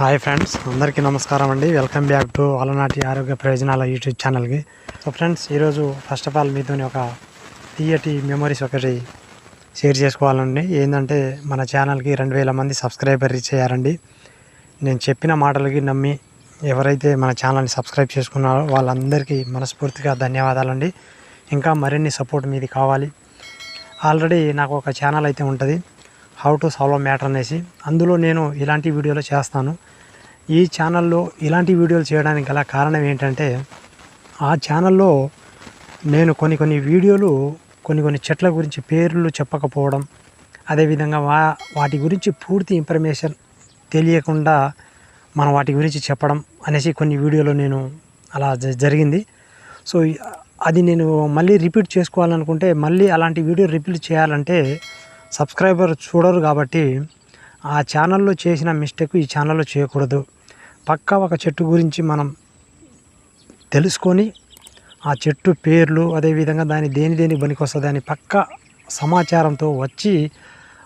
Hi friends అందరికీ నమస్కారం అండి. వెల్కమ్ బ్యాక్ టు అలనాటి ఆరోగ్య ప్రయోజనాల యూట్యూబ్ ఛానల్కి. సో ఫ్రెండ్స్ ఈరోజు ఫస్ట్ ఆఫ్ ఆల్ మీతో ఒక తీయటి మెమరీస్ ఒకటి షేర్ చేసుకోవాలండి. ఏంటంటే మన ఛానల్కి రెండు వేల మంది సబ్స్క్రైబర్ రీచ్ అయ్యారండి. నేను చెప్పిన మాటలకి నమ్మి ఎవరైతే మన ఛానల్ని సబ్స్క్రైబ్ చేసుకున్నారో వాళ్ళందరికీ మనస్ఫూర్తిగా ధన్యవాదాలండి. ఇంకా మరిన్ని సపోర్ట్ మీది కావాలి. ఆల్రెడీ నాకు ఒక ఛానల్ అయితే ఉంటుంది. హౌ టు సాల్వ్ మ్యాటర్ అనేసి. అందులో నేను ఇలాంటి వీడియోలు చేస్తాను. ఈ ఛానల్లో ఇలాంటి వీడియోలు చేయడానికి గల కారణం ఏంటంటే ఆ ఛానల్లో నేను కొన్ని కొన్ని వీడియోలు కొన్ని కొన్ని చెట్ల గురించి పేర్లు చెప్పకపోవడం అదేవిధంగా వా వాటి గురించి పూర్తి ఇన్ఫర్మేషన్ తెలియకుండా మనం వాటి గురించి చెప్పడం అనేసి కొన్ని వీడియోలు నేను అలా జ- జరిగింది. సో అది నేను మళ్ళీ రిపీట్ చేసుకోవాలనుకుంటే మళ్ళీ అలాంటి వీడియో రిపీట్ చేయాలంటే సబ్స్క్రైబర్ చూడరు కాబట్టి ఆ ఛానల్లో చేసిన మిస్టేక్ ఈ ఛానల్లో చేయకూడదు. పక్కా ఒక చెట్టు గురించి మనం తెలుసుకొని ఆ చెట్టు పేర్లు అదేవిధంగా దాని దేని దేని పనికొస్తుంది అని పక్క సమాచారంతో వచ్చి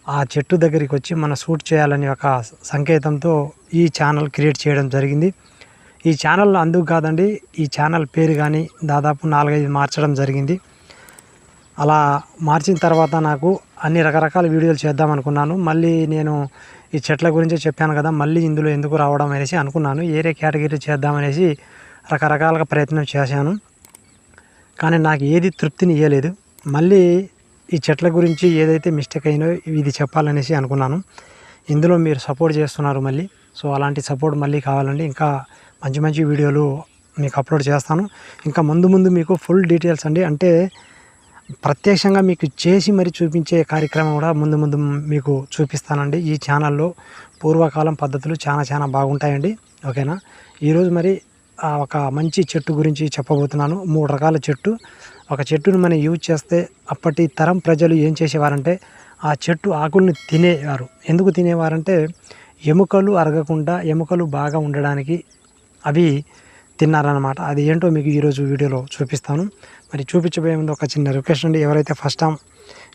ఆ చెట్టు దగ్గరికి వచ్చి మనం షూట్ చేయాలని ఒక సంకేతంతో ఈ ఛానల్ క్రియేట్ చేయడం జరిగింది. ఈ ఛానల్ అందుకు కాదండి ఈ ఛానల్ పేరు కానీ దాదాపు నాలుగైదు మార్చడం జరిగింది. అలా మార్చిన తర్వాత నాకు అన్ని రకరకాల వీడియోలు చేద్దాం అనుకున్నాను. మళ్ళీ నేను ఈ చెట్ల గురించి చెప్పాను కదా మళ్ళీ ఇందులో ఎందుకు రావడం అనేసి అనుకున్నాను. ఏరే కేటగిరీ చేద్దామనేసి రకరకాలుగా ప్రయత్నం చేశాను. కానీ నాకు ఏది తృప్తిని ఇవ్వలేదు మళ్ళీ ఈ చెట్ల గురించి ఏదైతే మిస్టేక్ అయినో ఇది చెప్పాలనేసి అనుకున్నాను. ఇందులో మీరు సపోర్ట్ చేస్తున్నారు మళ్ళీ. సో అలాంటి సపోర్ట్ మళ్ళీ కావాలండి. ఇంకా మంచి మంచి వీడియోలు మీకు అప్లోడ్ చేస్తాను. ఇంకా ముందు ముందు మీకు ఫుల్ డీటెయిల్స్ అండి. అంటే ప్రత్యక్షంగా మీకు చేసి మరి చూపించే కార్యక్రమం కూడా ముందు ముందు మీకు చూపిస్తానండి. ఈ ఛానల్లో పూర్వకాలం పద్ధతులు చాలా చాలా బాగుంటాయండి. ఓకేనా? ఈరోజు మరి ఆ ఒక మంచి చెట్టు గురించి చెప్పబోతున్నాను. మూడు రకాల చెట్టు. ఒక చెట్టును మనం యూజ్ చేస్తే అప్పటి తరం ప్రజలు ఏం చేసేవారంటే ఆ చెట్టు ఆకులను తినేవారు. ఎందుకు తినేవారంటే ఎముకలు అరగకుండా ఎముకలు బాగా ఉండడానికి అవి తిన్నారనమాట అది ఏంటో మీకు ఈరోజు వీడియోలో చూపిస్తాను. మరి చూపించబోయే ముందు ఒక చిన్న రిక్వెస్ట్ అండి. ఎవరైతే ఫస్ట్ టైం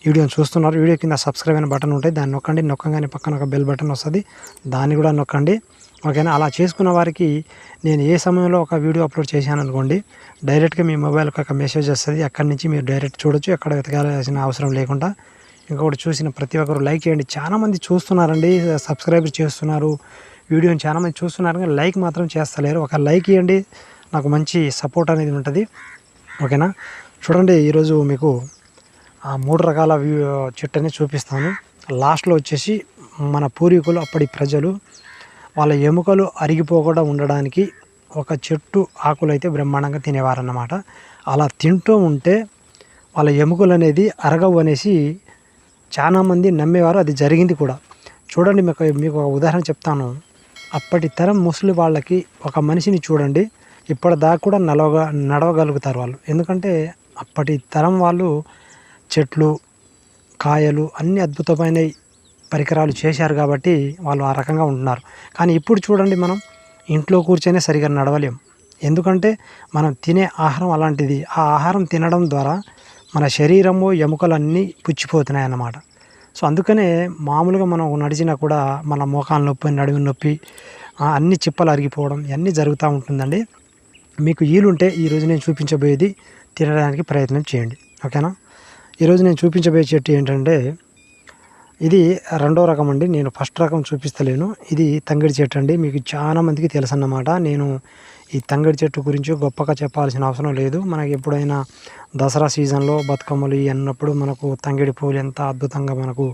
వీడియోని చూస్తున్నారో వీడియో కింద సబ్స్క్రైబ్ అయిన బటన్ ఉంటుంది దాన్ని నొక్కండి. నొక్కగానే పక్కన ఒక బెల్ బటన్ వస్తుంది. దాన్ని కూడా నొక్కండి. ఓకేనా? అలా చేసుకున్న వారికి నేను ఏ సమయంలో ఒక వీడియో అప్లోడ్ చేశాను అనుకోండి డైరెక్ట్గా మీ మొబైల్కి ఒక మెసేజ్ వస్తుంది. అక్కడి నుంచి మీరు డైరెక్ట్ చూడొచ్చు. ఎక్కడ వెతకాల్సిన అవసరం లేకుండా. ఇంకొకటి చూసిన ప్రతి ఒక్కరు లైక్ చేయండి. చాలామంది చూస్తున్నారండి. సబ్స్క్రైబ్ చేస్తున్నారు. వీడియోని చాలామంది చూస్తున్నారు కానీ లైక్ మాత్రం చేస్తలేరు. ఒక లైక్ ఇవ్వండి. నాకు మంచి సపోర్ట్ అనేది ఉంటుంది. ఓకేనా? చూడండి ఈరోజు మీకు ఆ మూడు రకాల వ్యూ చెట్టుని చూపిస్తాను. లాస్ట్లో వచ్చేసి మన పూర్వీకులు అప్పటి ప్రజలు వాళ్ళ ఎముకలు అరిగిపోకుండా ఉండడానికి ఒక చెట్టు ఆకులు అయితే బ్రహ్మాండంగా తినేవారన్నమాట. అలా తింటూ ఉంటే వాళ్ళ ఎముకలు అనేది అరగవు అనేసి చాలామంది నమ్మేవారు. అది జరిగింది కూడా. చూడండి మీకు మీకు ఒక ఉదాహరణ చెప్తాను. అప్పటి తరం ముసలి వాళ్ళకి ఒక మనిషిని చూడండి ఇప్పటిదాకా కూడా నడవగా నడవగలుగుతారు వాళ్ళు. ఎందుకంటే అప్పటి తరం వాళ్ళు చెట్లు కాయలు అన్ని అద్భుతమైన పరికరాలు చేశారు కాబట్టి వాళ్ళు ఆ రకంగా ఉంటున్నారు. కానీ ఇప్పుడు చూడండి మనం ఇంట్లో కూర్చొనే సరిగా నడవలేం. ఎందుకంటే మనం తినే ఆహారం అలాంటిది. ఆ ఆహారం తినడం ద్వారా మన శరీరము ఎముకలు అన్నీ పుచ్చిపోతున్నాయి అన్నమాట సో అందుకనే మామూలుగా మనం నడిచినా కూడా మన మోకాలు నొప్పి నడుము నొప్పి అన్ని చిప్పలు అరిగిపోవడం ఇవన్నీ జరుగుతూ ఉంటుందండి. మీకు ఈలుంటే ఈరోజు నేను చూపించబోయేది తినడానికి ప్రయత్నం చేయండి. ఓకేనా? ఈరోజు నేను చూపించబోయే చెట్టు ఏంటంటే ఇది రెండో రకం అండి. నేను ఫస్ట్ రకం చూపిస్తలేను. ఇది తంగిడి చెట్టు అండి. మీకు చాలా మందికి తెలుసు అన్నమాట. నేను ఈ తంగిడి చెట్టు గురించి గొప్పగా చెప్పాల్సిన అవసరం లేదు. మనకి ఎప్పుడైనా దసరా సీజన్లో బతుకమ్మలు ఇవి అన్నప్పుడు మనకు తంగిడి పూలు ఎంత అద్భుతంగా మనకు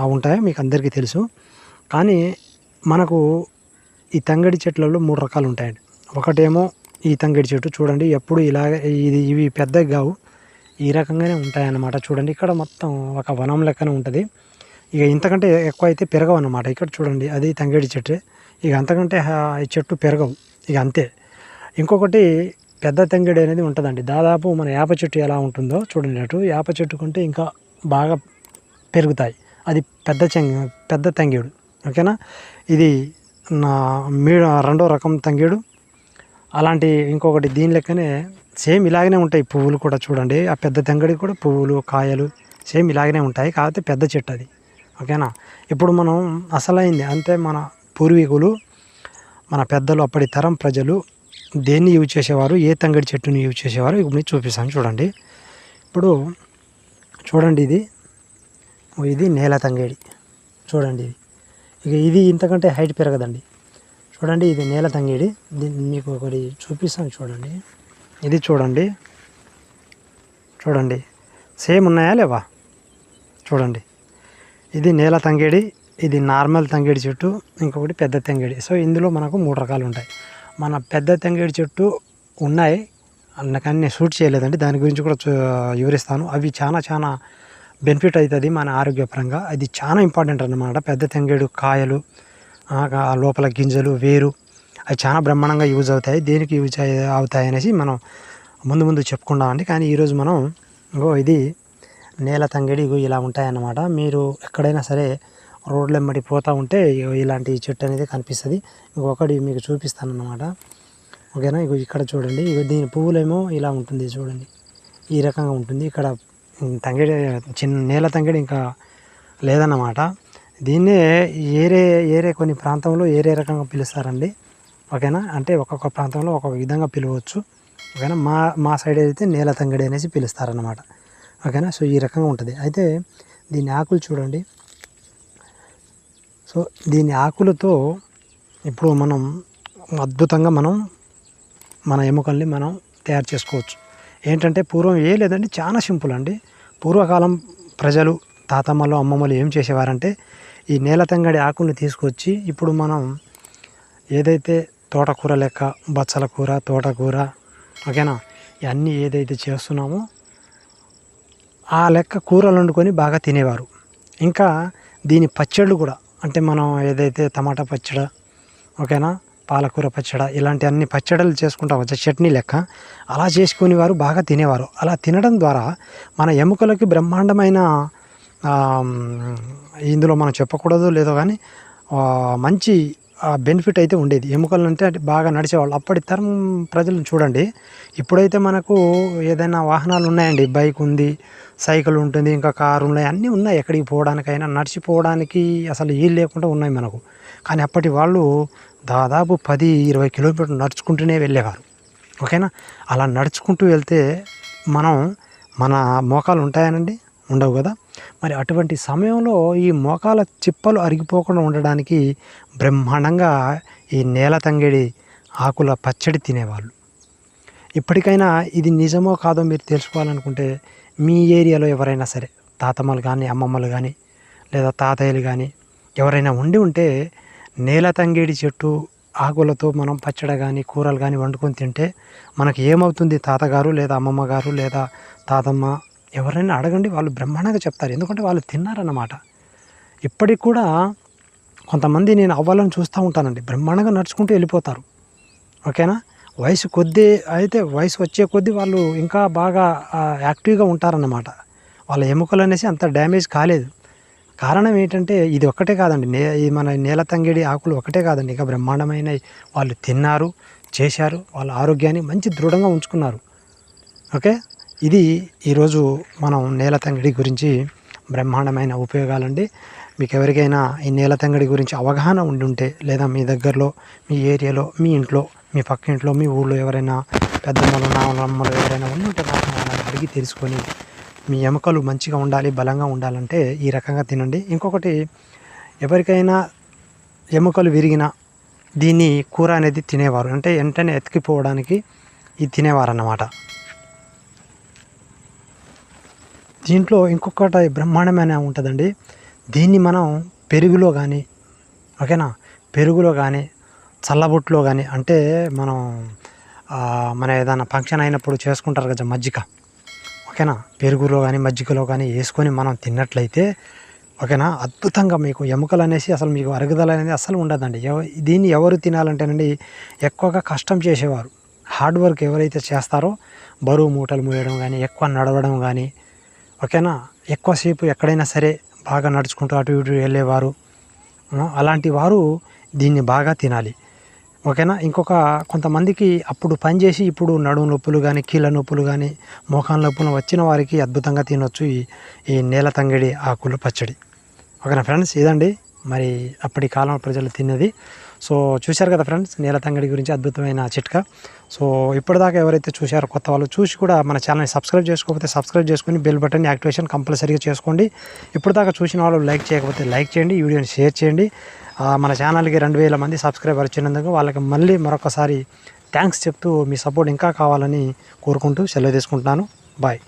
ఆ ఉంటాయో మీకు అందరికీ తెలుసు. కానీ మనకు ఈ తంగడి చెట్లలో మూడు రకాలు ఉంటాయండి. ఒకటేమో ఈ తంగిడి చెట్టు చూడండి ఎప్పుడు ఇలాగ ఇది ఇవి పెద్దగా కావు. ఈ రకంగానే ఉంటాయన్నమాట చూడండి. ఇక్కడ మొత్తం ఒక వనం లెక్కనే ఉంటుంది. ఇక ఇంతకంటే ఎక్కువ అయితే పెరగవు అన్నమాట ఇక్కడ చూడండి అది తంగేడి చెట్టు. ఇక అంతకంటే ఈ చెట్టు పెరగవు. ఇక అంతే. ఇంకొకటి పెద్ద తంగేడి అనేది ఉంటుందండి. దాదాపు మన వేప చెట్టు ఎలా ఉంటుందో చూడండి అటు. వేప చెట్టు కంటే ఇంకా బాగా పెరుగుతాయి. అది పెద్ద చెంగ పెద్ద తంగేడు. ఓకేనా? ఇది నా మీ రెండో రకం తంగేడు. అలాంటి ఇంకొకటి దీని లెక్కనే సేమ్ ఇలాగనే ఉంటాయి పువ్వులు కూడా చూడండి. ఆ పెద్ద తెంగడి కూడా పువ్వులు కాయలు సేమ్ ఇలాగనే ఉంటాయి. కాకపోతే పెద్ద చెట్టు అది. ఓకేనా? ఇప్పుడు మనం అసలైంది అంటే మన పూర్వీకులు మన పెద్దలు అప్పటి తరం ప్రజలు దేన్ని యూజ్ చేసేవారు? ఏ తంగడి చెట్టుని యూజ్ చేసేవారు? ఇప్పుడు మీకు చూపిస్తాను. చూడండి. ఇప్పుడు చూడండి ఇది. ఓ ఇది నేల తంగేడి. చూడండి ఇది. ఇక ఇది ఇంతకంటే హైట్ పెరగదండి. చూడండి ఇది నేల తంగేడి. దీన్ని మీకు ఒకటి చూపిస్తాను చూడండి. ఇది చూడండి. చూడండి. సేమ్ ఉన్నాయా లేవా? చూడండి. ఇది నేల తంగేడి. ఇది నార్మల్ తంగేడి చెట్టు. ఇంకొకటి పెద్ద తంగేడి. సో ఇందులో మనకు మూడు రకాలు ఉంటాయి. మన పెద్ద తంగేడి చెట్టు ఉన్నాయి. అందుకని నేను షూట్ చేయలేదండి. దాని గురించి కూడా వివరిస్తాను. అవి చాలా చాలా బెనిఫిట్ అవుతుంది మన ఆరోగ్యపరంగా. అది చాలా ఇంపార్టెంట్ అన్నమాట. పెద్ద తంగేడు కాయలు ఆ లోపల గింజలు వేరు అవి చాలా బ్రహ్మాండంగా యూజ్ అవుతాయి. దేనికి యూజ్ అవుతాయి అనేసి మనం ముందు ముందు చెప్పుకుందామండి. కానీ ఈరోజు మనం ఇంకో ఇది నేల తంగేడి ఇలా ఉంటాయన్నమాట. మీరు ఎక్కడైనా సరే రోడ్లు ఎమ్మడి పోతూ ఉంటే ఇలాంటి చెట్టు అనేది కనిపిస్తుంది. ఇంకొకటి మీకు చూపిస్తాను అన్నమాట ఓకేనా? ఇగో ఇక్కడ చూడండి. ఇగో దీని పువ్వులేమో ఇలా ఉంటుంది చూడండి. ఈ రకంగా ఉంటుంది. ఇక్కడ తంగిడి చిన్న నేల తంగిడి ఇంకా లేదన్నమాట. దీన్నే ఏరే ఏరే కొన్ని ప్రాంతంలో ఏరే రకంగా పిలుస్తారండి. ఓకేనా? అంటే ఒక్కొక్క ప్రాంతంలో ఒక్కొక్క విధంగా పిలవచ్చు. ఓకేనా? మా మా సైడ్ అయితే నేల తంగడి అనేసి పిలుస్తారనమాట ఓకేనా? సో ఈ రకంగా ఉంటుంది. అయితే దీని ఆకులు చూడండి. సో దీని ఆకులతో ఇప్పుడు మనం అద్భుతంగా మనం మన ఎముకల్ని మనం తయారు చేసుకోవచ్చు. ఏంటంటే పూర్వం ఏ లేదండి చాలా సింపుల్ అండి. పూర్వకాలం ప్రజలు తాతమ్మలు అమ్మమ్మలు ఏం చేసేవారంటే ఈ నేల తంగడి ఆకుల్ని తీసుకొచ్చి ఇప్పుడు మనం ఏదైతే తోటకూర లెక్క బచ్చల కూర తోటకూర ఓకేనా? ఇవన్నీ ఏదైతే చేస్తున్నామో ఆ లెక్క కూరలు వండుకొని బాగా తినేవారు. ఇంకా దీని పచ్చళ్ళు కూడా అంటే మనం ఏదైతే టమాటా పచ్చడి ఓకేనా? పాలకూర పచ్చడి ఇలాంటి అన్ని పచ్చడిలు చేసుకుంటాం వచ్చే చట్నీ లెక్క అలా చేసుకుని వారు బాగా తినేవారు. అలా తినడం ద్వారా మన ఎముకలకి బ్రహ్మాండమైన ఇందులో మనం చెప్పకూడదు లేదో కానీ మంచి బెనిఫిట్ అయితే ఉండేది. ఎముకలు అంటే బాగా నడిచేవాళ్ళు. అప్పటి తరం ప్రజలను చూడండి. ఇప్పుడైతే మనకు ఏదైనా వాహనాలు ఉన్నాయండి. బైక్ ఉంది సైకిల్ ఉంటుంది ఇంకా కారు ఉన్నాయి అన్నీ ఉన్నాయి ఎక్కడికి పోవడానికైనా. నడిచిపోవడానికి అసలు వీలు లేకుండా ఉన్నాయి మనకు. కానీ అప్పటి వాళ్ళు దాదాపు పది ఇరవై కిలోమీటర్లు నడుచుకుంటూనే వెళ్ళేవారు. ఓకేనా? అలా నడుచుకుంటూ వెళ్తే మనం మన మోకాలు ఉంటాయనండి? ఉండవు కదా? మరి అటువంటి సమయంలో ఈ మోకాల చిప్పలు అరిగిపోకుండా ఉండడానికి బ్రహ్మాండంగా ఈ నేల తంగేడి ఆకుల పచ్చడి తినేవాళ్ళు. ఇప్పటికైనా ఇది నిజమో కాదో మీరు తెలుసుకోవాలనుకుంటే మీ ఏరియాలో ఎవరైనా సరే తాతమ్మలు కానీ అమ్మమ్మలు కానీ లేదా తాతయ్యలు కానీ ఎవరైనా ఉండి ఉంటే నేల తంగేడి చెట్టు ఆకులతో మనం పచ్చడి కానీ కూరలు కానీ వండుకొని తింటే మనకి ఏమవుతుంది? తాతగారు లేదా అమ్మమ్మ గారు లేదా తాతమ్మ ఎవరైనా అడగండి వాళ్ళు బ్రహ్మాండంగా చెప్తారు. ఎందుకంటే వాళ్ళు తిన్నారన్నమాట. ఇప్పటికి కూడా కొంతమంది నేను అవ్వాలని చూస్తూ ఉంటానండి. బ్రహ్మాండంగా నడుచుకుంటూ వెళ్ళిపోతారు. ఓకేనా? వయసు కొద్దీ అయితే వయసు వచ్చే కొద్దీ వాళ్ళు ఇంకా బాగా యాక్టివ్గా ఉంటారన్నమాట. వాళ్ళ ఎముకలు అనేసి అంత డ్యామేజ్ కాలేదు. కారణం ఏంటంటే ఇది ఒక్కటే కాదండి. నే ఈ మన నేల తంగిడి ఆకులు ఒకటే కాదండి. ఇంకా బ్రహ్మాండమైన వాళ్ళు తిన్నారు చేశారు వాళ్ళ ఆరోగ్యాన్ని మంచి దృఢంగా ఉంచుకున్నారు. ఓకే? ఇది ఈరోజు మనం నేల తంగడి గురించి బ్రహ్మాండమైన ఉపయోగాలండి. మీకు ఎవరికైనా ఈ నేల తంగడి గురించి అవగాహన ఉండి ఉంటే లేదా మీ దగ్గరలో మీ ఏరియాలో మీ ఇంట్లో మీ పక్క ఇంట్లో మీ ఊళ్ళో ఎవరైనా పెద్దమ్మలు నాన్నమ్మలు ఎవరైనా ఉంటే వాళ్ళని అడిగి తెలుసుకొని మీ ఎముకలు మంచిగా ఉండాలి బలంగా ఉండాలంటే ఈ రకంగా తినండి. ఇంకొకటి ఎవరికైనా ఎముకలు విరిగిన దీన్ని కూర అనేది తినేవారు. అంటే వెంటనే ఎతికిపోవడానికి ఇది తినేవారు అన్నమాట దీంట్లో ఇంకొకటి బ్రహ్మాండమైన ఉంటుందండి. దీన్ని మనం పెరుగులో కానీ ఓకేనా? పెరుగులో కానీ చల్లబొట్టులో కానీ అంటే మనం మన ఏదైనా ఫంక్షన్ అయినప్పుడు చేసుకుంటారు కదా మజ్జిగ. ఓకేనా? పెరుగులో కానీ మజ్జిగలో కానీ వేసుకొని మనం తిన్నట్లయితే ఓకేనా? అద్భుతంగా మీకు ఎముకలు అనేసి అసలు మీకు అరుగుదల అనేది అసలు ఉండదండి. ఎవ- దీన్ని ఎవరు తినాలంటేనండి ఎక్కువగా కష్టం చేసేవారు. హార్డ్ వర్క్ ఎవరైతే చేస్తారో బరువు మూటలు మూయడం కానీ ఎక్కువ నడవడం కానీ ఓకేనా? ఎక్కువసేపు ఎక్కడైనా సరే బాగా నడుచుకుంటూ అటు ఇటు వెళ్ళేవారు. అలాంటి వారు దీన్ని బాగా తినాలి. ఓకేనా? ఇంకొక కొంతమందికి అప్పుడు పనిచేసి ఇప్పుడు నడుము నొప్పులు కానీ కీళ్ళ నొప్పులు కానీ మోకాల నొప్పులు వచ్చిన వారికి అద్భుతంగా తినొచ్చు ఈ ఈ నేల తంగడి ఆకులు పచ్చడి. ఓకేనా ఫ్రెండ్స్? ఇదండి. మరి అప్పటి కాలం ప్రజలు తిన్నది. సో చూశారు కదా ఫ్రెండ్స్ నీల తంగడి గురించి అద్భుతమైన చిట్కా. సో ఇప్పటిదాకా ఎవరైతే చూశారో కొత్త వాళ్ళు చూసి కూడా మన ఛానల్ని సబ్స్క్రైబ్ చేసుకోకపోతే సబ్స్క్రైబ్ చేసుకొని బెల్ బటన్ యాక్టివేషన్ కంపల్సరీగా చేసుకోండి. ఇప్పటిదాకా చూసిన వాళ్ళు లైక్ చేయకపోతే లైక్ చేయండి ఈ వీడియోని షేర్ చేయండి. మన ఛానల్కి రెండు వేల మంది సబ్స్క్రైబర్ వచ్చినందుకు వాళ్ళకి మళ్ళీ మరొకసారి థ్యాంక్స్ చెప్తూ మీ సపోర్ట్ ఇంకా కావాలని కోరుకుంటూ సెలవు తీసుకుంటున్నాను. బాయ్.